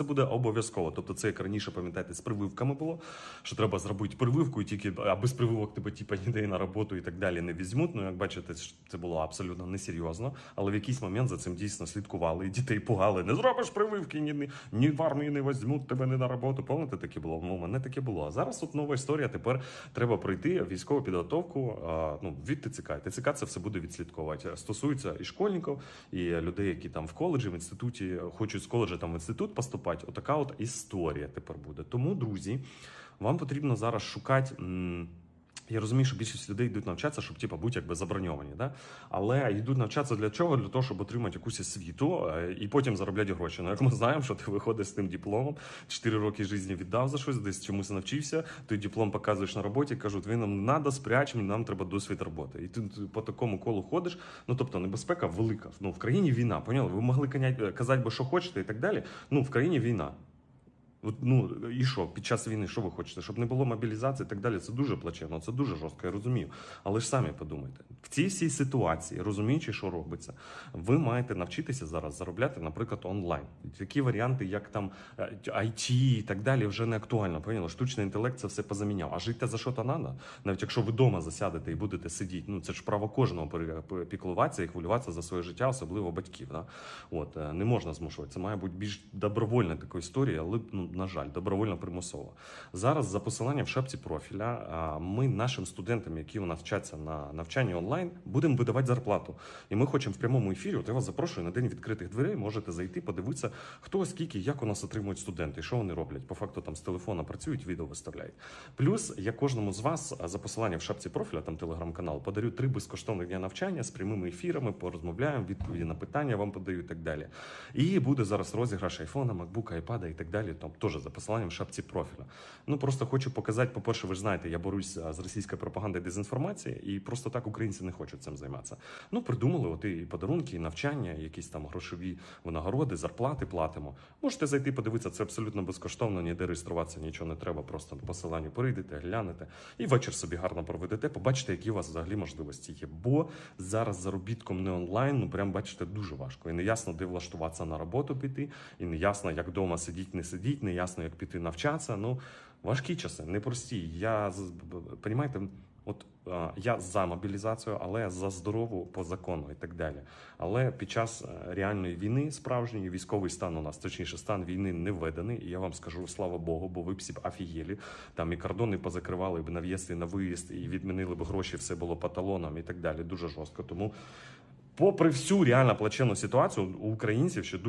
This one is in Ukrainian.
Це буде обов'язково. Тобто, це як раніше, пам'ятаєте, з прививками було, що треба зробити прививку, і тільки а без прививок тебе типа ніде на роботу і так далі не візьмуть. Ну, як бачите, це було абсолютно несерйозно. Але в якийсь момент за цим дійсно слідкували, і дітей пугали. Не зробиш прививки, ні, ні, в армію не візьмуть тебе не на роботу. Пам'ятаєте, таке було? Ну, у мене таке було. А зараз тут нова історія. Тепер треба пройти військову підготовку. а, Ну, від ТЦК. ТЦК це все буде відслідковувати. Стосується і школьників, і людей, які там в коледжі, в інституті хочуть з коледжа там в інститут поступати. Отака от історія тепер буде. Тому, друзі, вам потрібно зараз шукати. Я розумію, що більшість людей йдуть навчатися, щоб типу, бути якби заброньовані, да? але йдуть навчатися для чого? Для того, щоб отримати якусь освіту е, і потім заробляти гроші. Ну, як ми знаємо, що ти виходиш з тим дипломом, 4 роки житті віддав за щось, десь чомусь навчився, той диплом показуєш на роботі, кажуть, ви нам треба, спряч, нам треба досвід роботи. І ти по такому колу ходиш. Ну тобто небезпека велика. Ну в країні війна, поняли? Ви могли казати, би, що хочете, і так далі. Ну в країні війна. От, ну і що під час війни, що ви хочете? Щоб не було мобілізації і так далі. Це дуже плачевно, це дуже жорстко, я розумію. Але ж самі подумайте, в цій всій ситуації, розуміючи, що робиться, ви маєте навчитися зараз заробляти, наприклад, онлайн. Такі варіанти, як там е, IT і так далі, вже не актуально. Поняли? Штучний інтелект це все позаміняв. А жити за що то треба? Навіть якщо ви вдома засядете і будете сидіти, ну це ж право кожного піклуватися і хвилюватися за своє життя, особливо батьків. Да? От е, не можна змушувати. Це має бути більш добровольна така історія, але ну на жаль, добровольно примусово. Зараз за посиланням в шапці профіля ми нашим студентам, які у нас вчаться на навчанні онлайн, будемо видавати зарплату. І ми хочемо в прямому ефірі. От я вас запрошую на день відкритих дверей. Можете зайти, подивитися, хто скільки, як у нас отримують студенти, що вони роблять. По факту там з телефона працюють, відео виставляють. Плюс я кожному з вас за посиланням в шапці профіля, там телеграм-канал, подарю три безкоштовних дня навчання з прямими ефірами, порозмовляємо, відповіді на питання вам подаю і так далі. І буде зараз розіграш айфона, макбука, айпада і так далі. Там теж за посиланням в шапці профіля. Ну просто хочу показати. По перше, ви ж знаєте, я борусь а, з російською пропагандою і дезінформацією, і просто так українці не хочуть цим займатися. Ну придумали от і подарунки, і навчання, і якісь там грошові винагороди, зарплати платимо. Можете зайти, подивитися, це абсолютно безкоштовно, ніде реєструватися нічого не треба. Просто по посиланню перейдете, глянете і вечір собі гарно проведете. Побачите, які у вас взагалі можливості є. Бо зараз заробітком не онлайн, ну прям бачите, дуже важко. І не ясно, де влаштуватися на роботу піти, і не ясно, як вдома сидіть, не сидіть, не ясно, як піти навчатися. Ну важкі часи, непрості. Я понімаєте, От а, я за мобілізацію, але за здорову по закону і так далі. Але під час е, реальної війни, справжньої військовий стан у нас, точніше, стан війни не введений. І я вам скажу, слава Богу, бо ви б всі б офігєлі. Там і кордони позакривали б на в'їзд і на виїзд, і відмінили б гроші, все було по талонам і так далі. Дуже жорстко. Тому, попри всю реально плачевну ситуацію, у українців ще дуже.